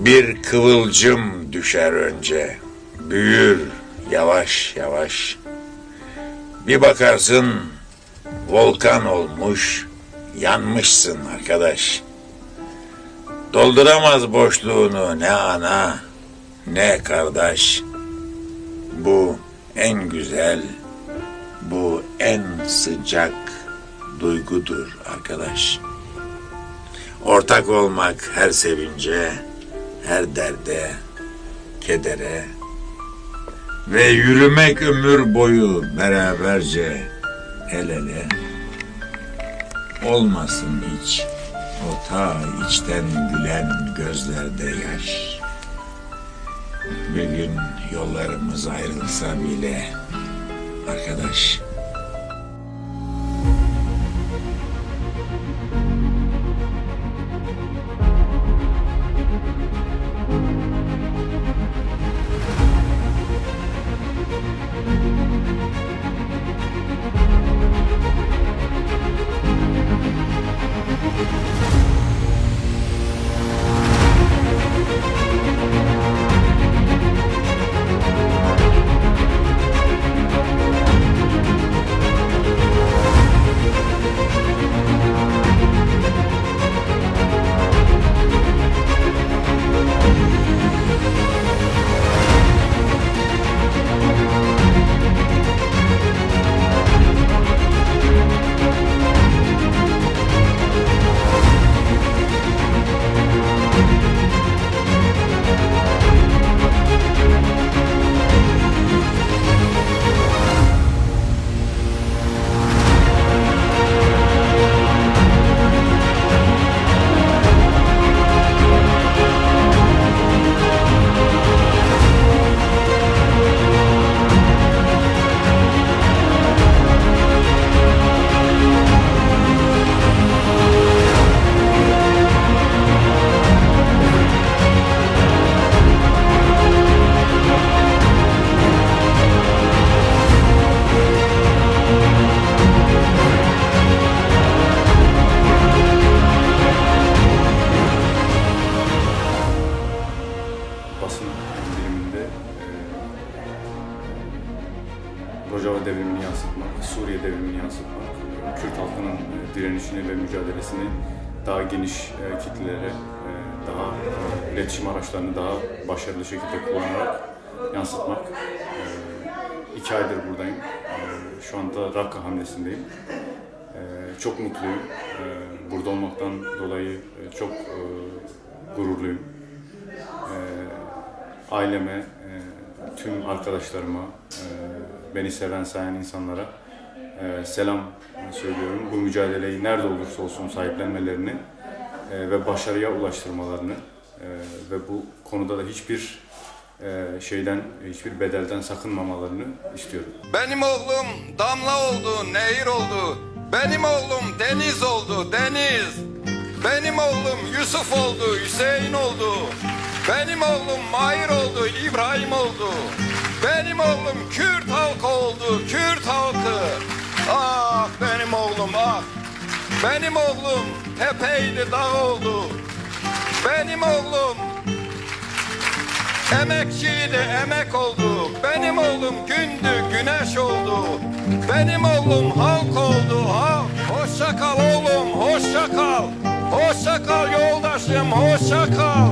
Bir kıvılcım düşer önce, büyür yavaş yavaş. Bir bakarsın volkan olmuş, yanmışsın arkadaş. Dolduramaz boşluğunu ne ana ne kardeş. Bu en güzel, bu en sıcak duygudur arkadaş. Ortak olmak her sevince, her derde, kedere ve yürümek ömür boyu beraberce el ele olmasın hiç o ta içten gülen gözlerde yaş. Bir gün yollarımız ayrılsa bile arkadaş Rojava devrimini yansıtmak, Suriye devrimini yansıtmak, Kürt halkının e, direnişini ve mücadelesini daha geniş e, kitlelere, e, daha iletişim araçlarını daha başarılı şekilde kullanarak yansıtmak. İki aydır buradayım. Şu anda Rakka hamlesindeyim. Çok mutluyum. Burada olmaktan dolayı çok gururluyum. Aileme, tüm arkadaşlarıma, beni seven, sayan insanlara e, selam söylüyorum. Bu mücadeleyi nerede olursa olsun sahiplenmelerini e, ve başarıya ulaştırmalarını e, ve bu konuda da hiçbir e, şeyden, hiçbir bedelden sakınmamalarını istiyorum. Benim oğlum damla oldu, nehir oldu. Benim oğlum deniz oldu, deniz. Benim oğlum Yusuf oldu, Hüseyin oldu. Benim oğlum Mahir oldu, İbrahim oldu. Benim oğlum Kürt halkı oldu, Kürt halkı. Ah benim oğlum ah. Benim oğlum tepeydi dağ oldu. Benim oğlum Emekçiydi emek oldu. Benim oğlum gündü güneş oldu. Benim oğlum halk oldu halk. Hoşça kal oğlum hoşça kal. Hoşça kal yoldaşım hoşça kal.